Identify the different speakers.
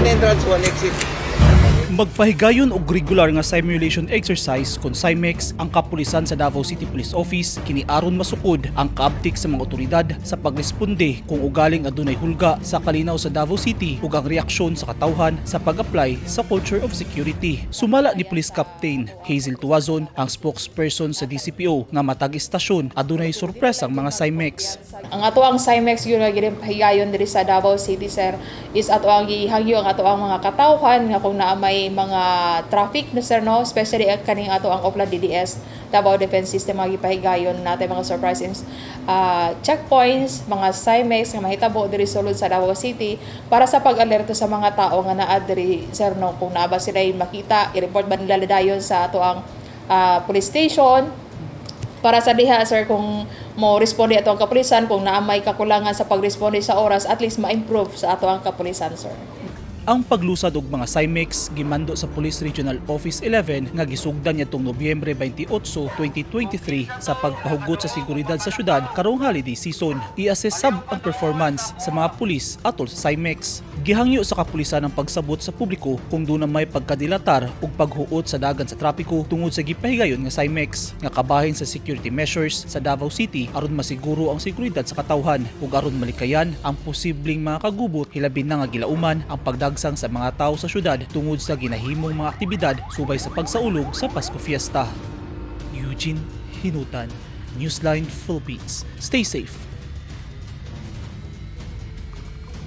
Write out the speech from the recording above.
Speaker 1: One entrance, one exit.
Speaker 2: Magpahigayon og regular nga simulation exercise kon CIMEX ang kapulisan sa Davao City Police Office kini aron masukod ang kaabtik sa mga otoridad sa pagresponde kung ugaling adunay hulga sa kalinaw sa Davao City ug ang reaksyon sa katawhan sa pag-apply sa culture of security. Sumala ni Police Captain Hazel Tuazon ang spokesperson sa DCPO nga matag istasyon adunay sorpresang mga CIMEX.
Speaker 3: Ang ato ang CIMEX yun nga ginipahigayon diri sa Davao City sir is ato ang gihangyo ang ato ang mga katawhan nga kung naa may mga traffic na sir no? Especially ang kaning ato ang Opla DDS Davao Defense System mga gipahigayon natin mga surprise ah, checkpoints mga CIMEX nga mahitabo diri sulod sa Davao City para sa pag-alerto sa mga tao nga naa diri sir no? Kung naa ba sila makita i-report ba nila dayon sa ato ang ah, police station? Para sa diha sir kung mo responde ato ang kapulisan kung naa may kakulangan sa pagresponde sa oras at least ma-improve sa ato ang kapulisan sir.
Speaker 2: Ang paglusad og mga CIMEX gimando sa Police Regional Office 11 nga gisugdan nitong Nobyembre 28, 2023 sa pagpahugot sa seguridad sa syudad karong holiday season. I-assess sab ang performance sa mga pulis atol sa CIMEX. Gihangyo sa kapulisan ang pagsabot sa publiko kung doon may pagkadilatar ug paghuot sa dagan sa trapiko tungod sa gipahigayon nga CIMEX nga kabahin sa security measures sa Davao City aron masiguro ang seguridad sa katawhan ug aron malikayan ang posibleng mga kagubot hilabi na nga gilauman ang pagdagsang sa mga tao sa syudad tungod sa ginahimong mga aktibidad subay sa pagsaulog sa Pasko Fiesta. Eugene Hinutan, Newsline Philippines. Stay safe